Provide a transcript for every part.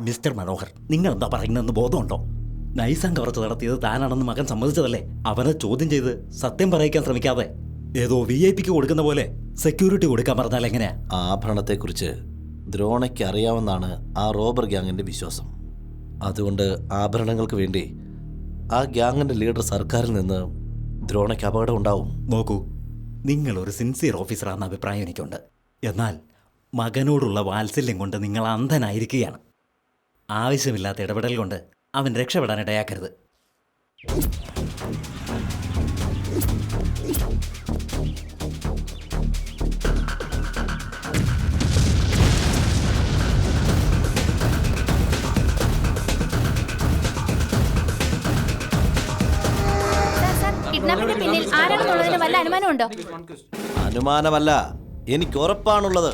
Mister Manohar നിങ്ങൾ എന്താ പറയുന്നതെന്ന് ബോധമുണ്ടോ? നൈസാൻ കവർച്ച നടത്തിയത് താനാണെന്ന് മകൻ സമ്മതിച്ചതല്ലേ? അവനെ ചോദ്യം ചെയ്ത് സത്യം പറയിക്കാൻ ശ്രമിക്കാതെ ഏതോ വി ഐ പിക്ക് കൊടുക്കുന്ന പോലെ സെക്യൂരിറ്റി കൊടുക്കാൻ പറഞ്ഞാൽ എങ്ങനെയാ? ആഭരണത്തെക്കുറിച്ച് ദ്രോണയ്ക്ക് അറിയാമെന്നാണ് ആ റോബർ ഗ്യാങ്ങിന്റെ വിശ്വാസം. അതുകൊണ്ട് ആഭരണങ്ങൾക്ക് വേണ്ടി ആ ഗ്യാങ്ങിന്റെ ലീഡർ സർക്കാരിൽ നിന്ന് ദ്രോണയ്ക്ക് അപകടം ഉണ്ടാവും. നോക്കൂ നിങ്ങൾ ഒരു സിൻസിയർ ഓഫീസറാണെന്ന അഭിപ്രായം എനിക്കുണ്ട്. എന്നാൽ മകനോടുള്ള വാത്സല്യം കൊണ്ട് നിങ്ങൾ അന്ധനായിരിക്കുകയാണ്. ആവശ്യമില്ലാത്ത ഇടപെടൽ കൊണ്ട് അവൻ രക്ഷപ്പെടാൻ ഇടയാക്കരുത് കിഡ്നാപ്പിന്റെ പിന്നിൽ ആരാണെന്നുള്ളതിന് വല്ല അനുമാനമുണ്ടോ? അനുമാനമല്ല. എനിക്ക് ഉറപ്പാണുള്ളത്.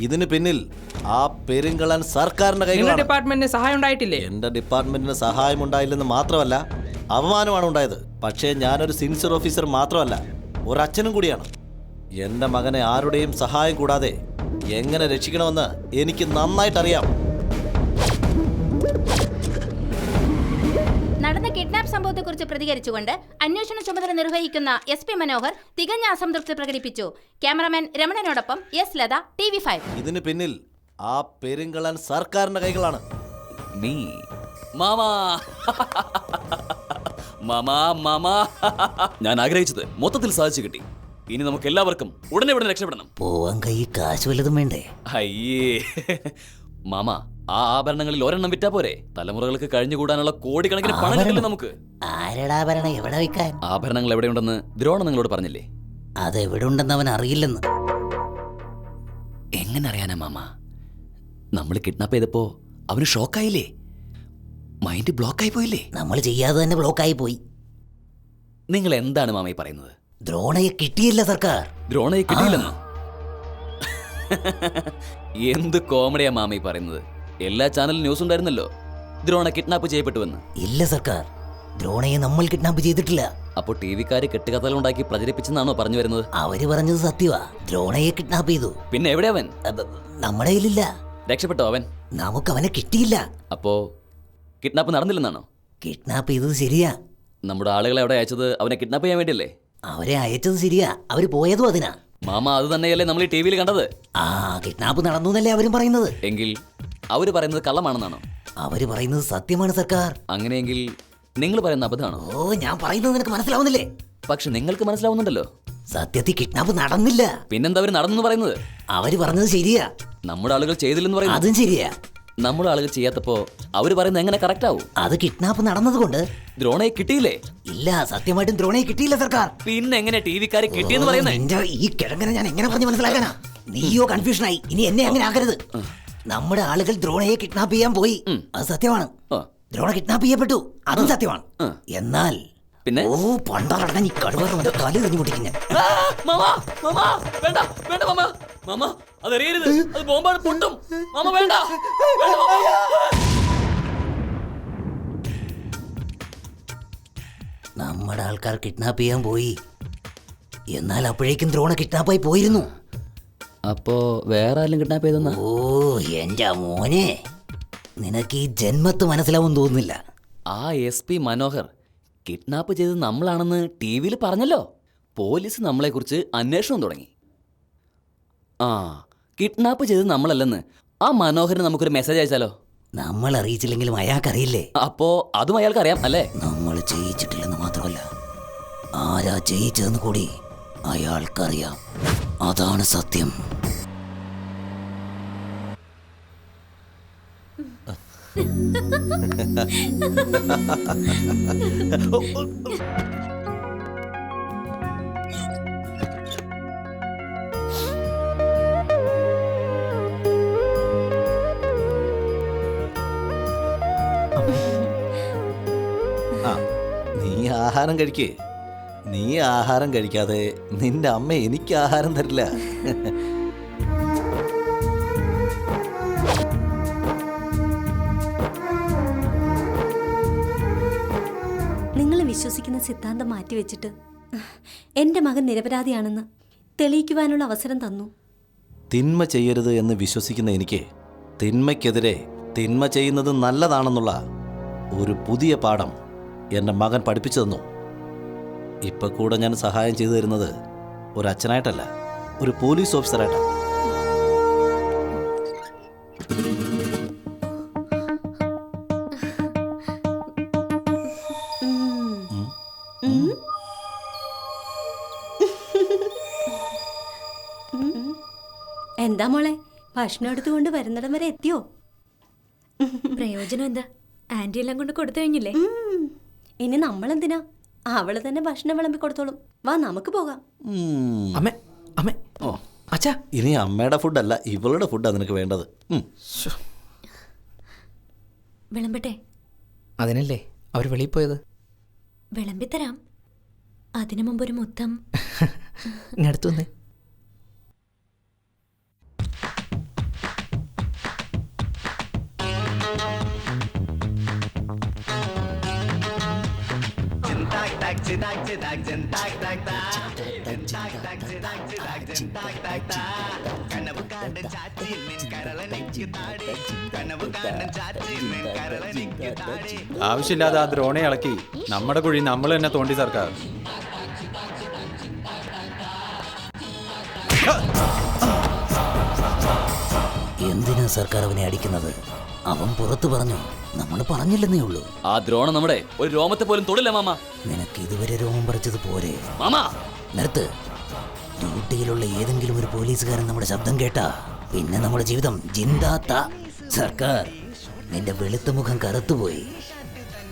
ഇതിന് പിന്നിൽ ആ പെരുങ്കളൻ സർക്കാരിന്റെ നിങ്ങളുടെ കൈകളാണ് ഡിപ്പാർട്ട്മെന്റിന് സഹായം ഉണ്ടായിട്ടില്ലേ? എന്റെ ഡിപ്പാർട്ട്മെന്റിന് സഹായം ഉണ്ടായില്ലെന്ന് മാത്രമല്ല അപമാനമാണ് ഉണ്ടായത്. പക്ഷേ ഞാനൊരു സിൻസിയർ ഓഫീസർ മാത്രമല്ല ഒരച്ഛനും കൂടിയാണ്. എന്റെ മകനെ ആരുടെയും സഹായം കൂടാതെ എങ്ങനെ രക്ഷിക്കണമെന്ന് എനിക്ക് നന്നായിട്ടറിയാം. നടന്ന കിഡ്നാപ്പ് സംഭവത്തെക്കുറിച്ച് പ്രതികരിച്ചുകൊണ്ട് അന്വേഷണ ചുമതല നിർവഹിക്കുന്ന എസ് പി മനോഹർ തികഞ്ഞ അസംതൃപ്തി പ്രകടിപ്പിച്ചു. Cameraman രമണനോടൊപ്പം S Latha T V five ഇതിന് പിന്നിൽ ആ പെരുങ്കളൻ സർക്കാരിന്റെ കൈകളാണ്. നീ. മാമാ. മാമാ മാമാ. ഞാൻ ആഗ്രഹിച്ചത് മൊത്തത്തിൽ സാധിച്ചു കിട്ടി. ഇനി നമുക്ക് എല്ലാവർക്കും ഉടനെ ഉടനെ രക്ഷപ്പെടണം. പോവാൻ കൈ കാശ് വല്ലതും വേണ്ടേ? അയ്യേ. മാമ ആ ആഭരണങ്ങളിൽ ഒരെണ്ണം വിറ്റാ പോരെ. തലമുറകൾക്ക് കഴിഞ്ഞുകൂടാനുള്ള കോടിക്കണക്കിന് പണം കിട്ടില്ല നമുക്ക്. ആരടാഭരണം എവിടെ വെക്കാൻ ആഭരണങ്ങൾ എവിടെയുണ്ടെന്ന് ദ്രോണ നിങ്ങളോട് പറഞ്ഞില്ലേ? അത് എവിടെ ഉണ്ടെന്ന് അവൻ അറിയില്ലെന്ന്. എങ്ങനെ അറിയാനാ മാമ? നമ്മൾ കിഡ്നാപ്പ് ചെയ്തപ്പോ അവന് ഷോക്കായില്ലേ മൈൻഡ് ബ്ലോക്കായി പോയില്ലേ നമ്മൾ ചെയ്യാതെ തന്നെ ബ്ലോക്കായി പോയി നിങ്ങൾ എന്താണ് മാമി പറയുന്നത്? ദ്രോണയെ കിട്ടിയില്ല സർക്കാർ. ദ്രോണയെ കിട്ടിയില്ലെന്നോ? എന്ത് കോമഡിയാ മാമ പറയുന്നത്? എല്ലാ ചാനലിലും ന്യൂസ് ഉണ്ടായിരുന്നല്ലോ. ദ്രോണ കിഡ്നാപ്പ് ചെയ്യപ്പെട്ടുവെന്ന്. ഇല്ല സർക്കാർ. ദ്രോണയെ നമ്മൾ കിഡ്നാപ്പ് ചെയ്തിട്ടില്ല. അപ്പോൾ ടി വിക്കാര് കെട്ടുകഥകളുണ്ടാക്കി പ്രചരിപ്പിച്ചെന്നാണോ പറഞ്ഞു വരുന്നത്? അവർ പറഞ്ഞത് സത്യവാ. ദ്രോണയെ കിഡ്നാപ്പ് ചെയ്തു. പിന്നെ എവിടെ അവൻ? നമ്മുടെ കയ്യിലില്ല. രക്ഷപ്പെട്ടോ അവൻ? നമുക്ക് അവനെ കിട്ടിയില്ല. അപ്പോ കിഡ്നാപ്പ് നടന്നില്ലെന്നാണോ? കിഡ്നാപ്പ് ചെയ്തത് ശരിയാ. നമ്മുടെ ആളുകളെ അവിടെ അയച്ചത് അവനെ കിഡ്നാപ്പ് ചെയ്യാൻ വേണ്ടിയല്ലേ? അവരെ അയച്ചത് ശരിയാ. അവർ പോയതും അതിനാ. മാമ അത് തന്നെയല്ലേ നമ്മൾ ഈ ടി വിയിൽ കണ്ടത്? ആ കിഡ്നാപ്പ് നടന്നു എന്നല്ലേ അവരും പറയുന്നത്? എങ്കിൽ അവർ പറയുന്നത് കള്ളമാണെന്നാണോ? അവർ പറയുന്നത് സത്യമാണ് സർക്കാർ. അങ്ങനെയെങ്കിൽ നിങ്ങൾ പറയുന്ന അബദ്ധമാണോ? ഓ ഞാൻ പറയുന്നത് നിനക്ക് മനസ്സിലാവുന്നില്ലേ? പക്ഷെ നിങ്ങൾക്ക് മനസ്സിലാവുന്നുണ്ടല്ലോ. സത്യത്തിൽ കിഡ്നാപ്പ് നടന്നില്ല. പിന്നെന്താ അവർ നടന്നു പറയുന്നത്? അവർ പറഞ്ഞത് ശരിയാ. നമ്മുടെ ആളുകൾ ചെയ്തില്ലെന്ന് പറയുന്നത്? അതും ശരിയാ. നമ്മുടെ ആളുകൾ ചെയ്യാത്തപ്പോ അവർ പറയുന്നത് എങ്ങനെ കറക്റ്റ് ആവും? അത് കിഡ്നാപ്പ് നടന്നതുകൊണ്ട്. ദ്രോണയെ കിട്ടിയില്ലേ? ഇല്ല സത്യമായിട്ടും ദ്രോണയെ കിട്ടിയില്ല സർക്കാർ. പിന്നെ എങ്ങനെ ടി വിക്കാര് കിട്ടിയെന്ന് പറയുന്നത് നിന്റെ ഈ കിഴങ്ങനെ ഞാൻ എങ്ങനെ പറഞ്ഞു മനസ്സിലാക്കാനാ? നീയോ കൺഫ്യൂഷനായി. ഇനി എന്നെ അങ്ങനെ ആകരുത് നമ്മുടെ ആളുകൾ ദ്രോണയെ കിഡ്നാപ്പ് ചെയ്യാൻ പോയി. അത് സത്യമാണ്. ദ്രോണ കിഡ്നാപ്പ് ചെയ്യപ്പെട്ടു. അതും സത്യമാണ്. എന്നാൽ പിന്നെ? ഓ പണ്ടാറടങ്ങ നീ കടുവറ കാൽ കഴിഞ്ഞു പൊട്ടിക്കും ഞാൻ മാമ മാമാ, വേണ്ട, വേണ്ട മാമാ. മാമാ, അതെറിയരുത്. അത് ബോംബാണ്, പൊട്ടും. മാമ വേണ്ട. വേണ്ട മാമാ. നമ്മുടെ ആൾക്കാർ കിഡ്നാപ്പ് ചെയ്യാൻ പോയി എന്നാൽ അപ്പോഴേക്കും ദ്രോണ കിഡ്നാപ്പായി പോയിരുന്നു അപ്പോ വേറെ ആരും കിഡ്നാപ്പ് ചെയ്തെന്നാ ഓ എന്റെ മോനെ നിനക്ക് ഈ ജന്മത്ത് മനസ്സിലാവും തോന്നുന്നില്ല ആ എസ് പി മനോഹർ കിഡ്നാപ്പ് ചെയ്തത് നമ്മളാണെന്ന് ടി വിയിൽ പറഞ്ഞല്ലോ. പോലീസ് നമ്മളെക്കുറിച്ച് അന്വേഷണം തുടങ്ങി. ആ കിഡ്നാപ്പ് ചെയ്തത് നമ്മളല്ലെന്ന്. ആ മനോഹരന് നമുക്കൊരു മെസ്സേജ് അയച്ചാലോ? നമ്മൾ അറിയിച്ചില്ലെങ്കിലും അയാൾക്കറിയില്ലേ? അപ്പോ അതും അയാൾക്ക് അറിയാം അല്ലേ? നമ്മൾ ചെയ്യിച്ചിട്ടില്ലെന്ന് മാത്രമല്ല ആരാ ചെയ്യിച്ചതെന്ന് കൂടി അയാൾക്കറിയാം. അതാണ് സത്യം. ആ നീ ആഹാരം കഴിക്കേ. നീ ആഹാരം കഴിക്കാതെ നിന്റെ അമ്മ എനിക്ക് ആഹാരം തരില്ല. വിശ്വസിക്കുന്ന സിദ്ധാന്തം മാറ്റിവെച്ചിട്ട് എന്റെ മകൻ നിരപരാധിയാണെന്ന് തെളിയിക്കുവാനുള്ള അവസരം തന്നു. തിന്മ ചെയ്യരുത് എന്ന് വിശ്വസിക്കുന്ന എനിക്ക് തിന്മയ്ക്കെതിരെ തിന്മ ചെയ്യുന്നത് നല്ലതാണെന്നുള്ള ഒരു പുതിയ പാഠം എന്റെ മകൻ പഠിപ്പിച്ചു തന്നു. ഇപ്പൊ കൂടെ ഞാൻ സഹായം ചെയ്തു തരുന്നത് ഒരു അച്ഛനായിട്ടല്ല ഒരു പോലീസ് ഓഫീസറായിട്ടാണ്. മോളെ ഭക്ഷണം എടുത്തുകൊണ്ട് വരുന്നിടം വരെ എത്തിയോ? പ്രയോജനം എന്താ? ആന്റി എല്ലാം കൊണ്ട് കൊടുത്തു കഴിഞ്ഞില്ലേ. ഇനി നമ്മളെന്തിനാ? അവൾ തന്നെ ഭക്ഷണം വിളമ്പി കൊടുത്തോളും. വാ നമുക്ക് പോകാം. അമ്മേ അമ്മേ. ഓ. അച്ഛാ. ഇനി അമ്മയുടെ ഫുഡല്ല ഇവളുടെ ഫുഡാ നിനക്ക് വേണ്ടത്. വിളമ്പട്ടെ? അതിനല്ലേ? അവർ വെളിയിൽ പോയത്? വിളമ്പിത്തരാം. അതിനു മുമ്പ് ഒരു മുത്തം ഇങ്ങടുത്ത് വന്നേ. ആവശ്യമില്ലാതെ ആ ദ്രോണെ ഇളക്കി നമ്മുടെ കുഴി നമ്മൾ തന്നെ തോണ്ടി സർക്കാർ. എന്തിനാ സർക്കാർ അവനെ അടിക്കുന്നത്? അവൻ പുറത്തു പറഞ്ഞു നമ്മൾ പറഞ്ഞില്ലെന്നേ ഉള്ളൂ. ആ ദ്രോണം നമ്മുടെ ഒരു രോമത്തെ പോലും തൊടില്ല മാമ. നിനക്ക് ഇതുവരെ രോമം പറിച്ചത് പോരെ? മാമ. നിർത്ത്. ഡ്യൂട്ടിയിലുള്ള ഏതെങ്കിലും ഒരു പോലീസുകാരൻ നമ്മുടെ ശബ്ദം കേട്ടാ പിന്നെ നമ്മുടെ ജീവിതം ജിന്താത്ത സർക്കാർ. നിന്റെ വെളുത്ത മുഖം കറുത്തുപോയി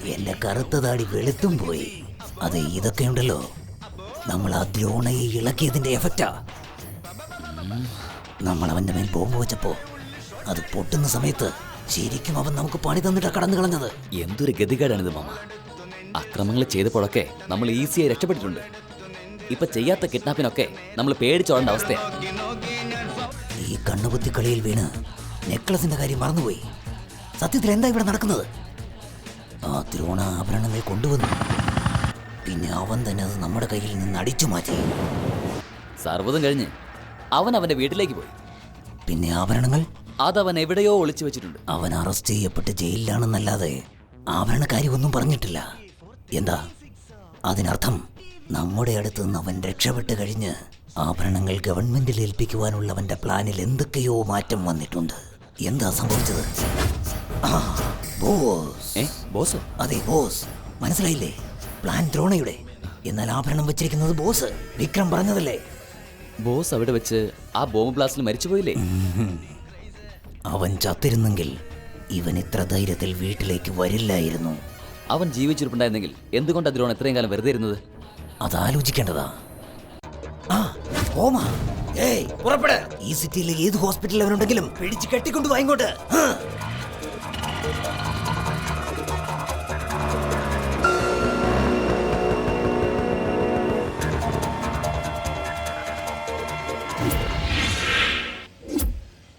എന്റെ കറുത്ത താടി വെളുത്തും പോയി. അതെ ഇതൊക്കെയുണ്ടല്ലോ നമ്മൾ ആ ദ്രോണയെ ഇളക്കിയതിന്റെ എഫക്റ്റാ. നമ്മൾ അവന്റെ മേൽ ബോംബ് വെച്ചപ്പോ അത് പൊട്ടുന്ന സമയത്ത് ശരിക്കും അവൻ നമുക്ക് പണി തന്നിട്ടാ കടന്നു കളഞ്ഞത്. എന്തൊരു ഗതികേടാണിത് മാമ. അക്രമങ്ങൾ ചെയ്തപ്പോഴൊക്കെ നമ്മൾ ഈസിയായി രക്ഷപ്പെട്ടിട്ടുണ്ട്. ഇപ്പൊ ചെയ്യാത്ത കിഡ്നാപ്പിനൊക്കെ നമ്മൾ പേടിച്ചോടേണ്ട അവസ്ഥയാണ് ഈ കണ്ണുപൊത്തി കളിയിൽ വീണ് നെക്ലസിന്റെ കാര്യം മറന്നുപോയി. സത്യത്തിൽ എന്താ ഇവിടെ നടക്കുന്നത്? ആ ദ്രോണ ആഭരണങ്ങൾ കൊണ്ടുവന്നു. പിന്നെ അവൻ തന്നെ അത് നമ്മുടെ കയ്യിൽ നിന്ന് അടിച്ചു മാറ്റി. സർവതും കഴിഞ്ഞ് അവൻ അവന്റെ വീട്ടിലേക്ക് പോയി. പിന്നെ ആഭരണങ്ങൾ? അതവൻ എവിടെയോ ഒളിച്ചു വെച്ചിട്ടുണ്ട്. അവൻ അറസ്റ്റ് ചെയ്യപ്പെട്ട് ജയിലിലാണെന്നല്ലാതെ ആഭരണക്കാരി ഒന്നും പറഞ്ഞിട്ടില്ല. എന്താ? അതിനർത്ഥം നമ്മുടെ അടുത്ത് നിന്ന് അവൻ രക്ഷപ്പെട്ട് കഴിഞ്ഞ് ആഭരണങ്ങൾ ഗവൺമെന്റിൽ ഏൽപ്പിക്കുവാനുള്ള അവന്റെ പ്ലാനിൽ എന്തൊക്കെയോ മാറ്റം വന്നിട്ടുണ്ട്. എന്താ സംഭവിച്ചത്? ബോസ്. ബോസ്? അതെ ബോസ്. മനസ്സിലായില്ലേ? പ്ലാൻ ദ്രോണയുടെ. എന്നാൽ ആഭരണം വെച്ചിരിക്കുന്നത് ബോസ്. വിക്രം പറഞ്ഞതല്ലേ? ബോസ് അവിടെ വെച്ച് ആ ബോംബ് ബ്ലാസ്റ്റിൽ മരിച്ചുപോയില്ലേ? അവൻ ചത്തിരുന്നെങ്കിൽ ഇവൻ ഇത്ര ധൈര്യത്തിൽ വീട്ടിലേക്ക് വരില്ലായിരുന്നു. അവൻ ജീവിച്ചിരിപ്പുണ്ടായിരുന്നെങ്കിൽ എന്തുകൊണ്ട് ദ്രോൺ എത്രയും കാലം വെറുതെ ഇരുന്നത്? അതാലോചിക്കേണ്ടതാ. ആ ഓമാ. ഏയ് പുറപ്പെട്. ഈ സിറ്റിയിലെ ഏത് ഹോസ്പിറ്റലിൽ അവനുണ്ടെങ്കിലും പിടിച്ച് കെട്ടിക്കൊണ്ട് വാ ഇങ്ങോട്ട്. ആ.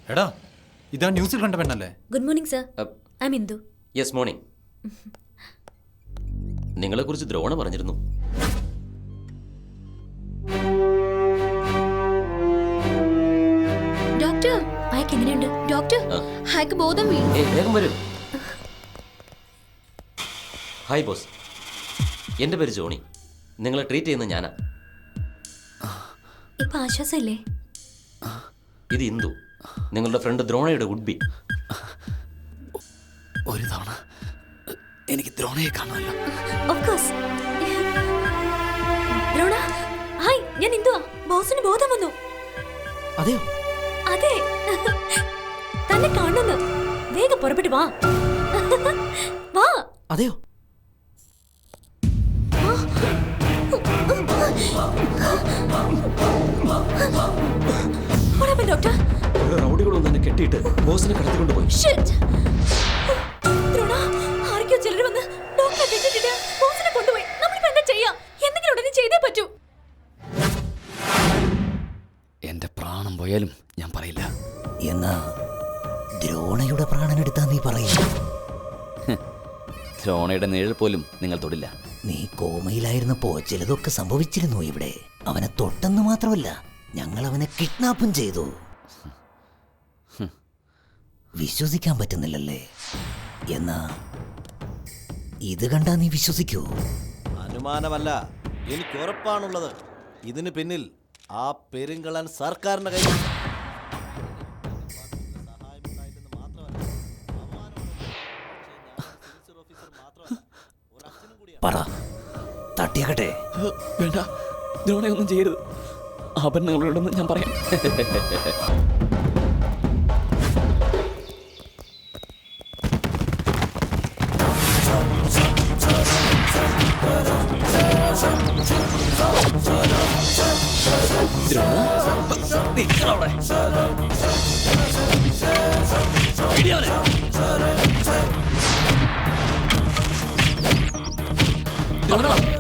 എടാ ഇതാ ന്യൂസിൽ കണ്ട പെണ്ണല്ലേ? Good morning sir I Indu yes morning നിങ്ങളെക്കുറിച്ച് ദ്രോണ പറഞ്ഞിരുന്നു. ഡോക്ടർ ഹൈക്ക് എങ്ങനെയുണ്ട്? ഡോക്ടർ അയാൾക്ക് ബോധം വീണു. വേഗം വരൂ. ഹായ് ബോസ് എന്റെ പേര് ജോണി. നിങ്ങളെ ട്രീറ്റ് ചെയ്യുന്ന ഞാനാ. ഇപ്പൊ ആശ്വാസമല്ലേ? ഇത് ഇന്ദു. നിങ്ങളുടെ ഫ്രണ്ട് ദ്രോണയുടെ ഉഡ്ബി ഒരു തവണ എനിക്ക് ദ്രോണയെ കാണാമല്ലോ ദ്രോണ ഹായ് ഞാൻ ഇന്ദുവാ. ബോസിന് ബോധം വന്നു. അതെയോ? അതെ. തന്നെ കാണുന്നു വേഗം പുറപ്പെട്ടു വാ. വാ. അതെയോ? What happened, doctor? റൗഡികളൊന്നും തന്നെ കെട്ടിയിട്ട് ബോസിനെ ചെയ്തേ പറ്റൂ. എന്റെ പ്രാണം പോയാലും ഞാൻ പറയില്ല. എന്നാ ദ്രോണയുടെ പ്രാണനെടുത്താ നീ പറയില്ല ദ്രോണയുടെ നിഴൽ പോലും നിങ്ങൾ തൊടില്ല. നീ കോമയിലായിരുന്നപ്പോ ചിലതൊക്കെ സംഭവിച്ചിരുന്നു ഇവിടെ. അവനെ തൊട്ടെന്ന് മാത്രമല്ല ഞങ്ങൾ അവനെ കിഡ്നാപ്പും ചെയ്തു. വിശ്വസിക്കാൻ പറ്റുന്നില്ലല്ലേ? എന്നാ ഇത് കണ്ടാ നീ വിശ്വസിക്കൂ. അനുമാനമല്ല എനിക്ക് ഉറപ്പാണുള്ളത്. ഇതിന് പിന്നിൽ ആ പെരുങ്കളൻ സർക്കാരിന്റെ കയ്യിൽ പറ തട്ടിയാകട്ടെ വേണ്ട ദ്രോണെ ഒന്നും ചെയ്യരുത്. ആഭരണങ്ങളോടൊന്നും ഞാൻ പറയാം. ഓടിക്കോട്ടെ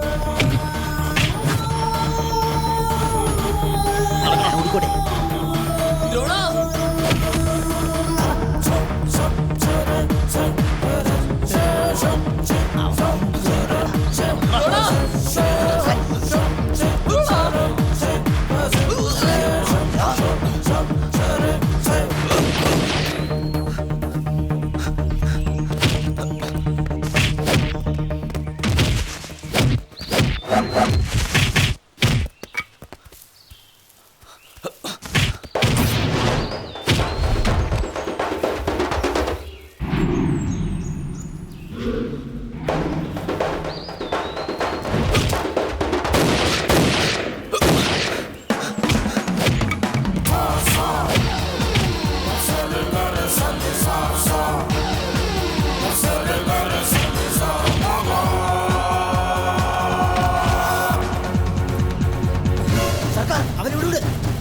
അവനെ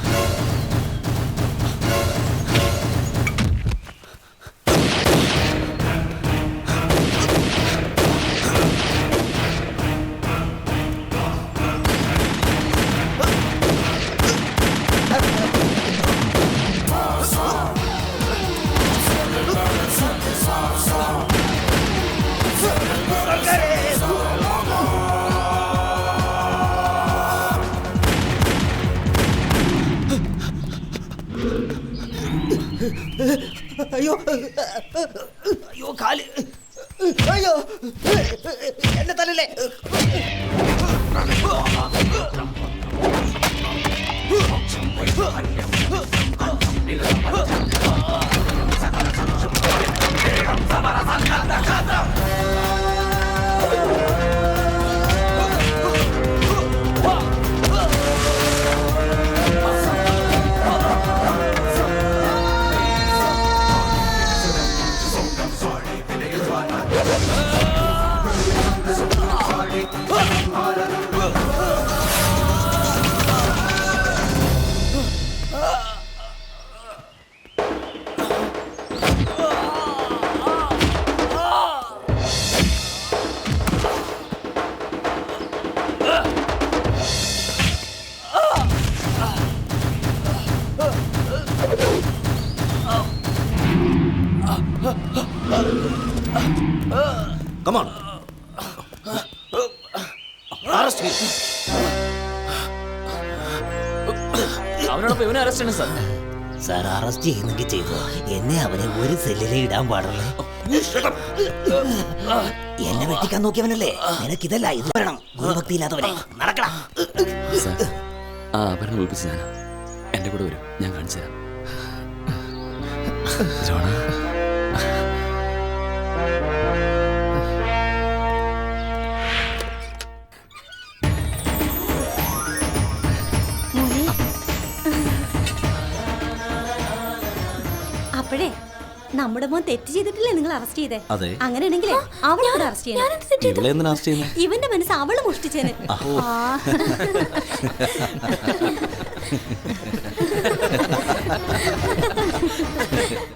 അയ്യോ. അയ്യോ കാൽ. അയ്യോ. എന്നെ തലല്ലേ ഇവനെ സാർ സാർ അറസ്റ്റ് ചെയ്യുന്നെങ്കിൽ ചെയ്തു. എന്നെ അവനെ ഒരു സെല്ലിലേ ഇടാൻ പാടുള്ളൂ. എന്നെ വെട്ടിക്കാൻ നോക്കിയവനല്ലേ? നിനക്കിതല്ല ഇത് വരണം. ഗുരുഭക്തിയില്ലാത്തവനെ നടക്കണം സാർ ആ ആഭരണം ഒളിപ്പിച്ച് ഞാനാ. എന്റെ കൂടെ വരും. ഞാൻ കാണിച്ചു തരാം. ദ്രോണ അപ്പോഴേ നമ്മുടെ മോൻ തെറ്റ് ചെയ്തിട്ടില്ലേ നിങ്ങൾ അറസ്റ്റ് ചെയ്തേ? അതെ. അങ്ങനെയാണെങ്കിലേ അവളെ കൂടെ അറസ്റ്റ് ചെയ്യണം. ഇവന്റെ മനസ്സ് അവൾ മോഷ്ടിച്ചേന്. ഓ.